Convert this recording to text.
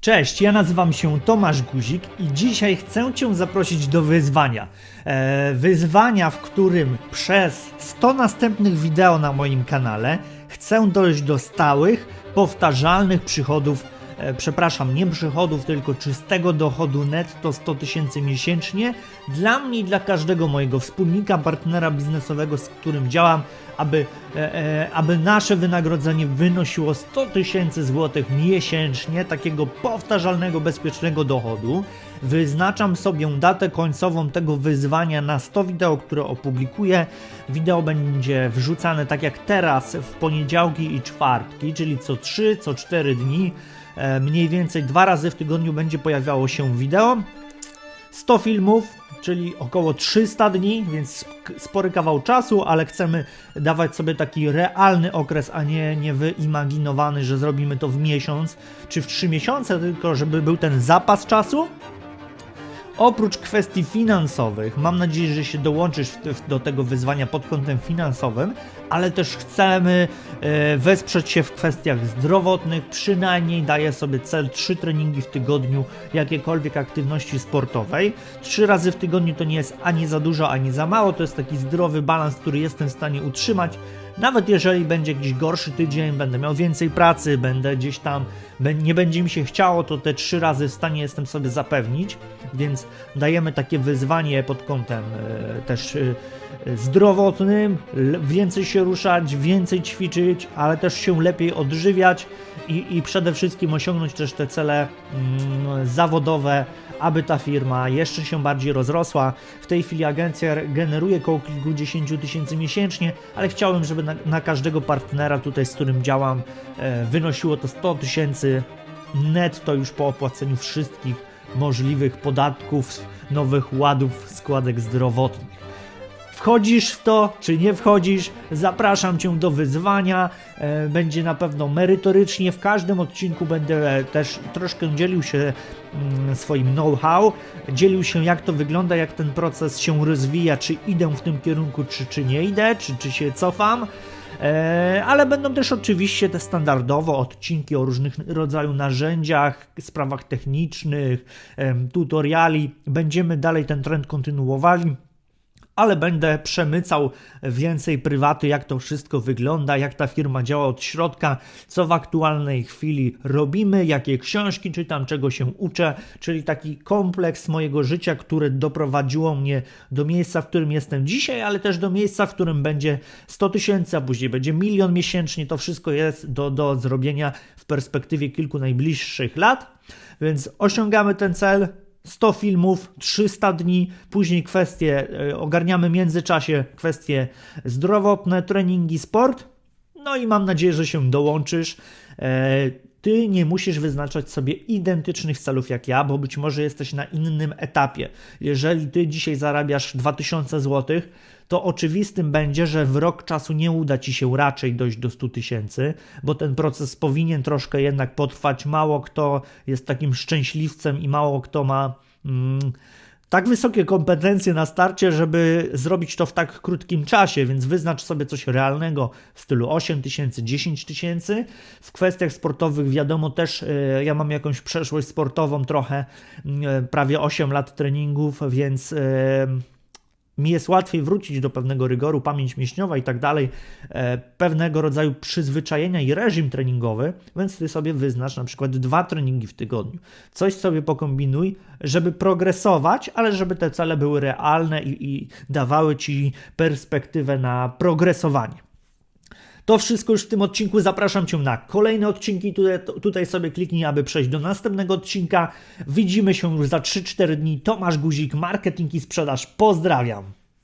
Cześć, ja nazywam się Tomasz Guzik i dzisiaj chcę Cię zaprosić do wyzwania. E, wyzwania, w którym przez 100 następnych wideo na moim kanale chcę dojść do stałych, powtarzalnych przychodów, przepraszam, nie przychodów, tylko czystego dochodu netto 100 tysięcy miesięcznie dla mnie i dla każdego mojego wspólnika, partnera biznesowego, z którym działam, aby, e, e, aby nasze wynagrodzenie wynosiło 100 tysięcy złotych miesięcznie, takiego powtarzalnego, bezpiecznego dochodu. Wyznaczam sobie datę końcową tego wyzwania na 100 wideo, które opublikuję. Wideo będzie wrzucane tak jak teraz w poniedziałki i czwartki, czyli co 3, co 4 dni. E, Mniej więcej dwa razy w tygodniu będzie pojawiało się wideo. 100 filmów, czyli około 300 dni, więc sp- spory kawał czasu, ale chcemy dawać sobie taki realny okres, a nie, nie wyimaginowany, że zrobimy to w miesiąc czy w 3 miesiące, tylko żeby był ten zapas czasu. Oprócz kwestii finansowych, mam nadzieję, że się dołączysz do tego wyzwania pod kątem finansowym, ale też chcemy e, wesprzeć się w kwestiach zdrowotnych. Przynajmniej daję sobie cel 3 treningi w tygodniu jakiejkolwiek aktywności sportowej. 3 razy w tygodniu to nie jest ani za dużo, ani za mało. To jest taki zdrowy balans, który jestem w stanie utrzymać. Nawet jeżeli będzie jakiś gorszy tydzień, będę miał więcej pracy, będę gdzieś tam, nie będzie mi się chciało, to te trzy razy w stanie jestem sobie zapewnić, więc dajemy takie wyzwanie pod kątem e, też e, zdrowotnym, więcej się ruszać, więcej ćwiczyć, ale też się lepiej odżywiać i, i przede wszystkim osiągnąć też te cele mm, zawodowe, aby ta firma jeszcze się bardziej rozrosła. W tej chwili agencja generuje około kilkudziesięciu tysięcy miesięcznie, ale chciałem, żeby na, na każdego partnera tutaj, z którym działam, e, wynosiło to 100 tysięcy netto już po opłaceniu wszystkich możliwych podatków, nowych ładów, składek zdrowotnych. Wchodzisz w to, czy nie wchodzisz? Zapraszam Cię do wyzwania. E, Będzie na pewno merytorycznie. W każdym odcinku będę też troszkę dzielił się mm, swoim know-how, dzielił się jak to wygląda, jak ten proces się rozwija, czy idę w tym kierunku, czy, czy nie idę, czy, czy się cofam. E, Ale będą też oczywiście te standardowo odcinki o różnych rodzaju narzędziach, sprawach technicznych, tutoriali. Będziemy dalej ten trend kontynuowali ale będę przemycał więcej prywaty, jak to wszystko wygląda, jak ta firma działa od środka, co w aktualnej chwili robimy, jakie książki czytam, czego się uczę, czyli taki kompleks mojego życia, które doprowadziło mnie do miejsca, w którym jestem dzisiaj, ale też do miejsca, w którym będzie 100 tysięcy, a później będzie milion miesięcznie. To wszystko jest do, do zrobienia w perspektywie kilku najbliższych lat, więc osiągamy ten cel. 100 filmów, 300 dni, później kwestie, e, ogarniamy w międzyczasie kwestie zdrowotne, treningi, sport. No i mam nadzieję, że się dołączysz. Ty nie musisz wyznaczać sobie identycznych celów jak ja, bo być może jesteś na innym etapie. Jeżeli ty dzisiaj zarabiasz 2000 zł, to oczywistym będzie, że w rok czasu nie uda ci się raczej dojść do 100 tysięcy, bo ten proces powinien troszkę jednak potrwać. Mało kto jest takim szczęśliwcem i mało kto ma. Mm, tak wysokie kompetencje na starcie, żeby zrobić to w tak krótkim czasie, więc wyznacz sobie coś realnego w stylu 8 tysięcy, 10 tysięcy. W kwestiach sportowych wiadomo też, e, ja mam jakąś przeszłość sportową trochę, e, prawie 8 lat treningów, więc e, mi jest łatwiej wrócić do pewnego rygoru, pamięć mięśniowa i tak dalej, e, pewnego rodzaju przyzwyczajenia i reżim treningowy, więc ty sobie wyznacz na przykład dwa treningi w tygodniu. Coś sobie pokombinuj, żeby progresować, ale żeby te cele były realne i, i dawały ci perspektywę na progresowanie. To wszystko już w tym odcinku. Zapraszam Cię na kolejne odcinki. Tutaj, tutaj sobie kliknij, aby przejść do następnego odcinka. Widzimy się już za 3-4 dni. Tomasz Guzik, marketing i sprzedaż. Pozdrawiam.